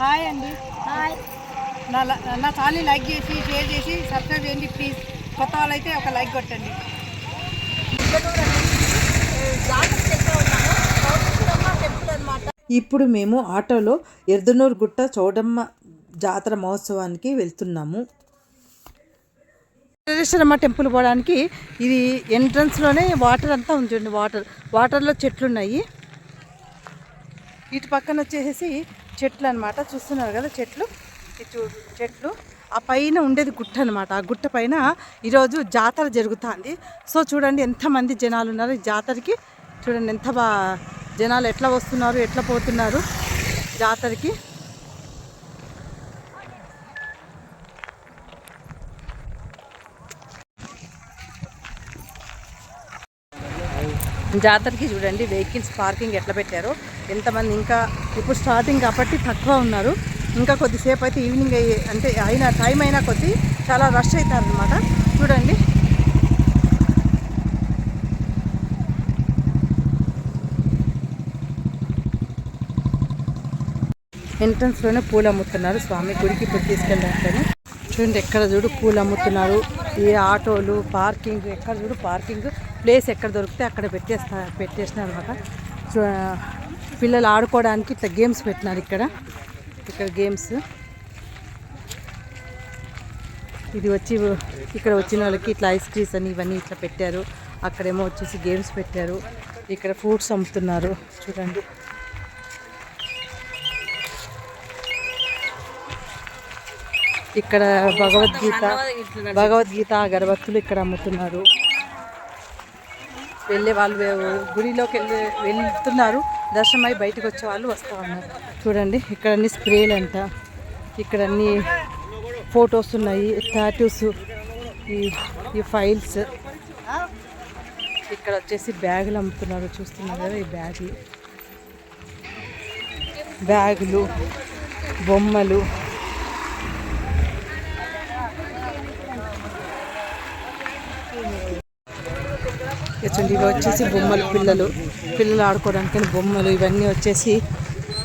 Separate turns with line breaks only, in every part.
Hi అండి.
Hi.
నా ల- నా ఛానల్ లైక్ చేసి షేర్ చేసి సబ్స్క్రైబ్ చేయండి ప్లీజ్. కొత్త వాళ్ళైతే ఒక లైక్ కొట్టండి.
ఇప్పుడు మేము ఆటోలో ఎర్దనూరు గుట్ట చౌడమ్మ జాతర మహోత్సవానికి వెళ్తున్నాము.
వెంకటేశ్వరమ్మ టెంపుల్ పోవడానికి ఇది ఎంట్రన్స్లోనే వాటర్ అంతా ఉంచండి వాటర్ వాటర్లో చెట్లు ఉన్నాయి ఇటు పక్కన వచ్చేసి చెట్లు అన్నమాట. చూస్తున్నారు కదా చెట్లు? చెట్లు. ఆ పైన ఉండేది గుట్ట అనమాట ఆ గుట్ట పైన ఈరోజు జాతర జరుగుతుంది. సో చూడండి ఎంతమంది జనాలు ఉన్నారు ఈ జాతరకి. చూడండి ఎంత బా జనాలు ఎట్లా వస్తున్నారు ఎట్లా పోతున్నారు జాతరకి. జాతరకి చూడండి వెహికల్స్ పార్కింగ్ ఎట్లా పెట్టారో. ఎంతమంది ఇంకా ఇప్పుడు స్టార్టింగ్ కాబట్టి తక్కువ ఉన్నారు. ఇంకా కొద్దిసేపు అయితే ఈవినింగ్ అయ్యే అంటే అయిన టైం అయినా కొద్దీ చాలా రష్ అవుతారనమాట చూడండి. ఎంట్రన్స్లోనే పూలు అమ్ముతున్నారు. స్వామి గుడికి ఇప్పుడు తీసుకెళ్ళడానికి చూడండి ఎక్కడ చూడు పూలు అమ్ముతున్నారు. ఈ ఆటోలు పార్కింగ్ ఎక్కడ చూడు పార్కింగ్ ప్లేస్ ఎక్కడ దొరికితే అక్కడ పెట్టేస్తా పెట్టేసినారు అనమాట పిల్లలు ఆడుకోవడానికి ఇట్లా గేమ్స్ పెట్టినారు ఇక్కడ. ఇక్కడ గేమ్స్. ఇది వచ్చి ఇక్కడ వచ్చిన వాళ్ళకి ఇట్లా ఐస్ క్రీమ్స్ అని ఇవన్నీ ఇట్లా పెట్టారు. అక్కడేమో వచ్చేసి గేమ్స్ పెట్టారు. ఇక్కడ ఫ్రూట్స్ అమ్ముతున్నారు. చూడండి. ఇక్కడ భగవద్గీత భగవద్గీత అగరబత్తులు ఇక్కడ అమ్ముతున్నారు. వెళ్ళే వాళ్ళు గుడిలోకి వెళ్ళి వెళ్తున్నారు. దర్శనం అయి బయటకు వచ్చే వాళ్ళు వస్తూ ఉన్నారు. చూడండి ఇక్కడ అన్ని స్ప్రేలు అంట ఇక్కడ అన్ని ఫొటోస్ ఉన్నాయి టాటూస్ ఈ ఈ ఫైల్స్. ఇక్కడ వచ్చేసి బ్యాగులు అమ్ముతున్నారు చూస్తున్నారు కదా ఈ బ్యాగులు. బ్యాగులు బొమ్మలు. చూడండి ఇవి వచ్చేసి బొమ్మలు పిల్లలు పిల్లలు ఆడుకోవడానికి బొమ్మలు ఇవన్నీ వచ్చేసి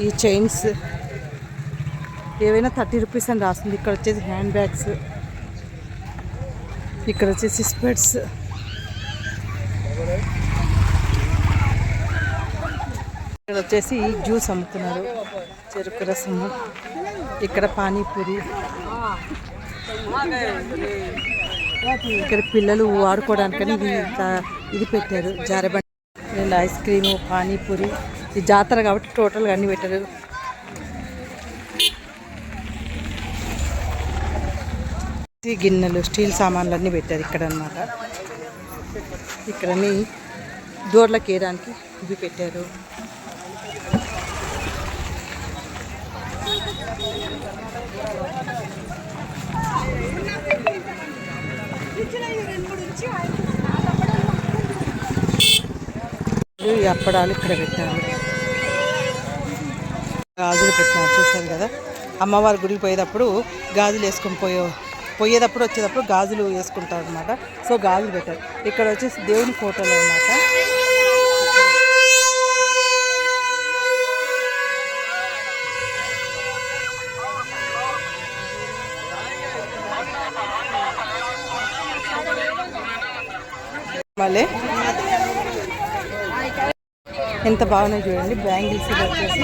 ఈ చైన్స్. ఏవైనా థర్టీ రూపీస్ అని రాస్తుంది ఇక్కడ వచ్చేసి హ్యాండ్ బ్యాగ్స్. ఇక్కడ వచ్చేసి స్పెట్స్. ఇక్కడ వచ్చేసి జ్యూస్ అమ్ముతున్నారు. చెరుకు రసము. ఇక్కడ పానీపూరి. ఇక్కడ పిల్లలు ఆడుకోవడానికని ఇది ఇది పెట్టారు. జారబండి రెండు ఐస్ క్రీము పానీపూరి ఇది జాతర కాబట్టి టోటల్గా అన్ని పెట్టారు. గిన్నెలు స్టీల్ సామాన్లు అన్నీ పెట్టారు ఇక్కడ అన్నమాట ఇక్కడని అన్ని డోర్లకు వేయడానికి ఇవి పెట్టారు. ఈ అప్పడాలు ఇక్కడ పెట్టారు. గాజులు పెట్టినారు చూసారు కదా? అమ్మవారి గుడికి పోయేటప్పుడు గాజులు వేసుకొని పోయే పోయేటప్పుడు వచ్చేటప్పుడు గాజులు వేసుకుంటారు అనమాట సో గాజులు పెట్టారు. ఇక్కడ వచ్చేసి దేవుని ఫోటోలు అనమాట మళ్ళీ ఎంత బాగున్నాయి చూడండి బ్యాంగిల్స్ ఇది వచ్చేసి.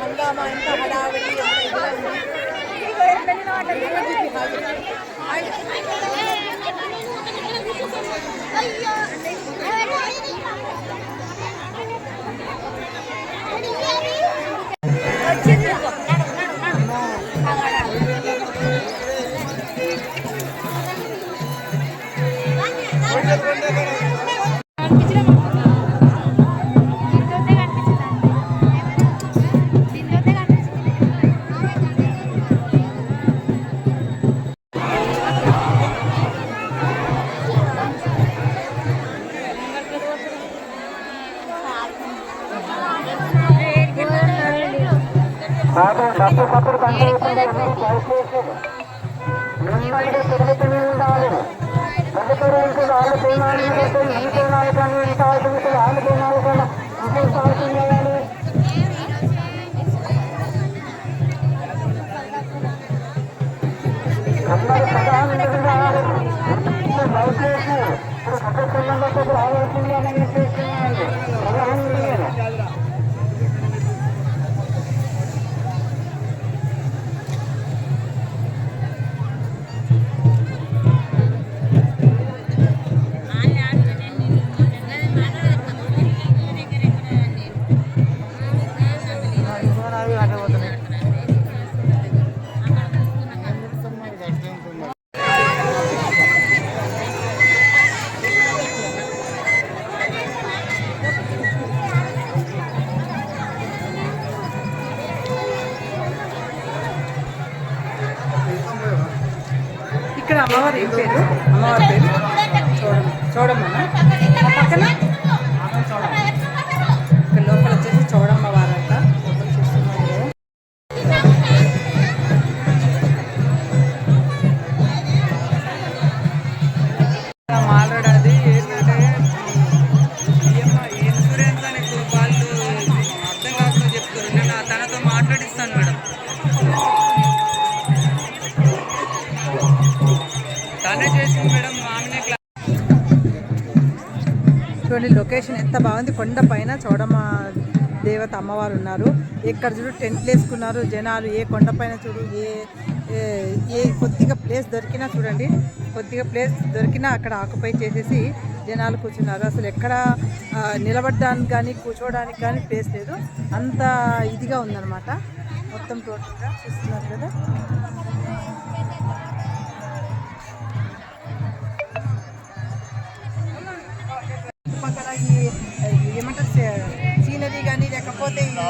హంగామా ఎంత హడావిడి అయ్యో అందరూ ప్రధాన రావాల్సింది అని చెప్పేసి
ఇక్కడ అమ్మవారు ఏం పేరు? అమ్మవారి పేరు? చూడమ్మ. పక్కన చూడండి లొకేషన్ ఎంత బాగుంది. కొండ పైన చౌడమ్మ దేవత అమ్మవారు ఉన్నారు. ఎక్కడ చూడు టెంట్లు వేసుకున్నారు జనాలు. ఏ కొండ పైన చూడు ఏ ఏ- ఏ కొద్దిగా ప్లేస్ దొరికినా చూడండి. కొద్దిగా ప్లేస్ దొరికినా అక్కడ ఆకుపై చేసేసి జనాలు కూర్చున్నారు. అసలు ఎక్కడ నిలబడడానికి కానీ కూర్చోవడానికి కానీ ప్లేస్ లేదు. అంత ఇదిగా ఉందన్నమాట. మొత్తం టోటల్గా చూస్తున్నారు కదా.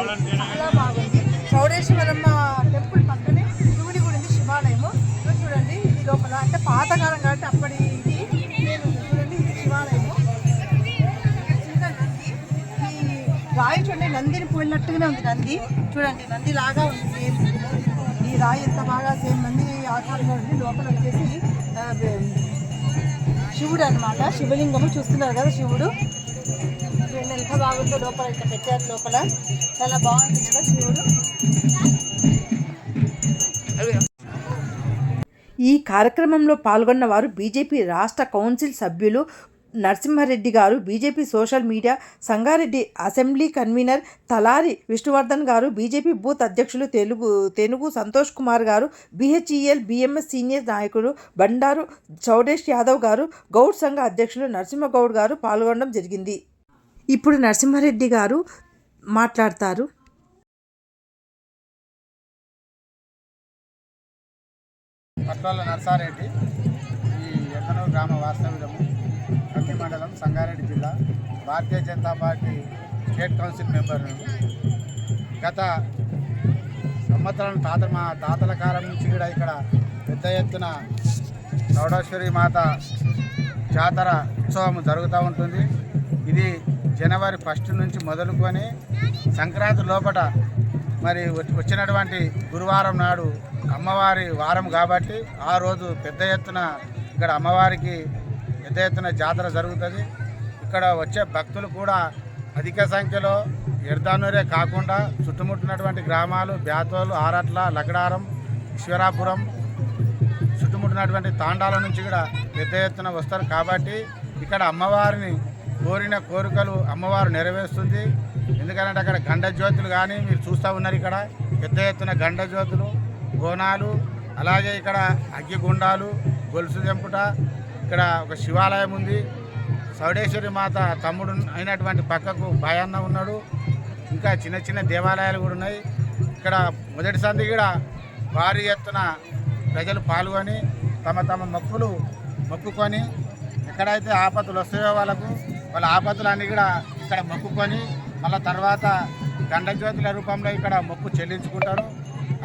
చాలా బాగుంది చౌడేశ్వరమ్మ టెంపుల్ పక్కనే శివుడి గుడి ఉంది శివాలయము. ఇక్కడ చూడండి ఇది లోపల అంటే పాతకాలం కాబట్టి అప్పటి ఇది. చూడండి ఇది శివాలయము. చిన్న నంది. ఈ రాయి చూడండి నందిని పోయినట్టుగానే ఉంది నంది. చూడండి నంది లాగా ఉంది సేమ్ ఈ రాయి ఎంత బాగా సేమ్ నంది ఆకారంగా ఉంది. లోపల వచ్చేసి శివుడు అన్నమాట. శివలింగము చూస్తున్నారు కదా శివుడు. ఎంత బాగుందో లోపల ఇట్లా పెట్టారు లోపల. చాలా బాగుంది కదా శివుడు
ఈ కార్యక్రమంలో పాల్గొన్న వారు బీజేపీ రాష్ట్ర కౌన్సిల్ సభ్యులు Narasimhareddy garu BJP social media Sangareddy assembly convener Talari Vishnuvardhan garu BJP booth అధ్యక్షులు తెలుగు తెనుగు సంతోష్ కుమార్ గారు బీహెచ్ఈఎల్ బీఎంఎస్ సీనియర్ నాయకులు బండారు చౌడేష్ యాదవ్ గారు గౌడ్ సంఘ అధ్యక్షులు నరసింహగౌడ్ గారు పాల్గొనడం జరిగింది. ఇప్పుడు నరసింహారెడ్డి గారు మాట్లాడతారు.
పట్వాల నర్సారెడ్డి ఈ ఎక్కనూరు గ్రామ వాస్తవ్యము కత్తి మండలం సంగారెడ్డి జిల్లా Bharatiya Janata party state council member గత సంవత్సరం తాత మా తాతల కాలం నుంచి కూడా ఇక్కడ పెద్ద ఎత్తున చౌడేశ్వరి మాత జాతర ఉత్సవం జరుగుతూ ఉంటుంది. ఇది జనవరి ఫస్ట్ నుంచి మొదలుకొని సంక్రాంతి లోపల మరి వచ్చి- వచ్చినటువంటి గురువారం నాడు అమ్మవారి వారం కాబట్టి ఆ రోజు పెద్ద ఎత్తున ఇక్కడ అమ్మవారికి పెద్ద ఎత్తున జాతర జరుగుతుంది. ఇక్కడ వచ్చే భక్తులు కూడా అధిక సంఖ్యలో ఎర్దానూరే కాకుండా చుట్టుముట్టినటువంటి గ్రామాలు బ్యాతోలు ఆరట్ల లగడారం ఈశ్వరాపురం చుట్టుముట్టినటువంటి తాండాల నుంచి కూడా పెద్ద ఎత్తున వస్తారు కాబట్టి ఇక్కడ అమ్మవారిని కోరిన కోరికలు అమ్మవారు నెరవేరుస్తుంది. ఎందుకంటే అక్కడ గండ జ్యోతులు కానీ మీరు చూస్తూ ఉన్నారు ఇక్కడ. పెద్ద ఎత్తున గండ జ్యోతులు బోనాలు అలాగే ఇక్కడ అగ్గిగుండాలు గొలుసు తెంపుట. ఇక్కడ ఒక శివాలయం ఉంది. సౌడేశ్వరి మాత తమ్ముడు అయినటువంటి పక్కకు భయాన్న ఉన్నాడు. ఇంకా చిన్న చిన్న దేవాలయాలు కూడా ఉన్నాయి. ఇక్కడ మొదటి సంధి కూడా భారీ ఎత్తున ప్రజలు పాల్గొని తమ తమ మొక్కులు మొక్కుకొని ఎక్కడైతే ఆపత్తులు వస్తాయో వాళ్ళకు వాళ్ళ ఆపత్తులన్నీ కూడా ఇక్కడ మొక్కుకొని మళ్ళా తర్వాత గండజ్యోతుల రూపంలో ఇక్కడ మొక్కు చెల్లించుకుంటారు.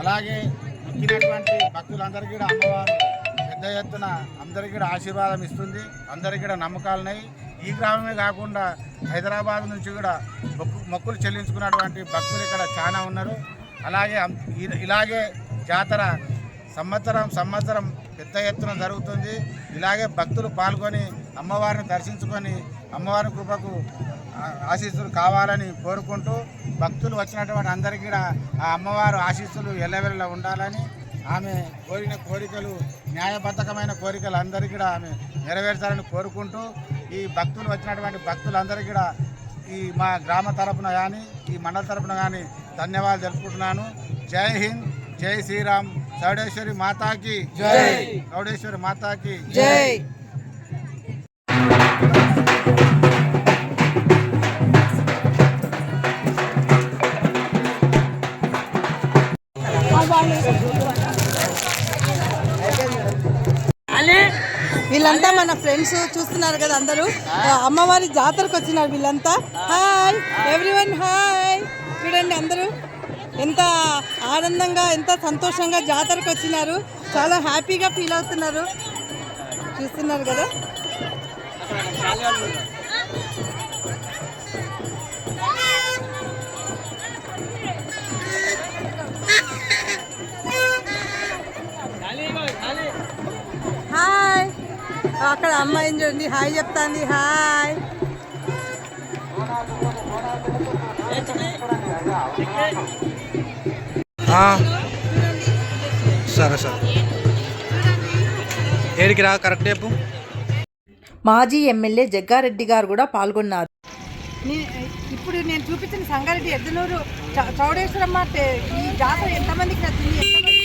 అలాగే మొక్కినటువంటి భక్తులందరికీ కూడా అమ్మవారు పెద్ద ఎత్తున అందరికీ కూడా ఆశీర్వాదం ఇస్తుంది. అందరికీ కూడా నమ్మకాలున్నాయి ఈ గ్రామమే కాకుండా హైదరాబాద్ నుంచి కూడా మొక్కు మొక్కులు చెల్లించుకున్నటువంటి భక్తులు ఇక్కడ చాలా ఉన్నారు. అలాగే ఇలాగే జాతర సంవత్సరం సంవత్సరం పెద్ద ఎత్తున జరుగుతుంది. ఇలాగే భక్తులు పాల్గొని అమ్మవారిని దర్శించుకొని అమ్మవారి కృపకు ఆశీస్సులు కావాలని కోరుకుంటూ భక్తులు వచ్చినటువంటి అందరికీ కూడా ఆ అమ్మవారు ఆశీస్సులు ఎల్లవెల్ల ఉండాలని ఆమె కోరిన కోరికలు న్యాయబద్ధకమైన కోరికలు అందరికీ కూడా ఆమె నెరవేర్చాలని కోరుకుంటూ ఈ భక్తులు వచ్చినటువంటి భక్తులందరికీ కూడా ఈ మా గ్రామ తరపున కానీ ఈ మండల తరపున కానీ ధన్యవాదాలు తెలుపుకుంటున్నాను. జై హింద్ జై శ్రీరామ్. చౌడేశ్వరి మాతాకి. జై. చౌడేశ్వరి మాతాకి.
జై. వీళ్ళంతా మన ఫ్రెండ్స్ చూస్తున్నారు కదా అందరూ. అమ్మవారి జాతరకు వచ్చినారు వీళ్ళంతా. Hi everyone hi. చూడండి అందరూ. ఎంత ఆనందంగా ఎంత సంతోషంగా జాతరకు వచ్చినారు. చాలా హ్యాపీగా ఫీల్ అవుతున్నారు. చూస్తున్నారు కదా. హాయ్. అక్కడ అమ్మాయిని చూడండి హాయ్ చెప్తాంది. హాయ్.
సరే సరే. ఏడికి రా? కరెక్ట్ చెప్పు.
మాజీ ఎమ్మెల్యే జగ్గారెడ్డి గారు కూడా పాల్గొన్నారు.
ఇప్పుడు నేను చూపించిన సంగారెడ్డి ఎద్దనూరు చౌడేశ్వరమ్మ ఈ జాతర ఎంతమందికి నచ్చింది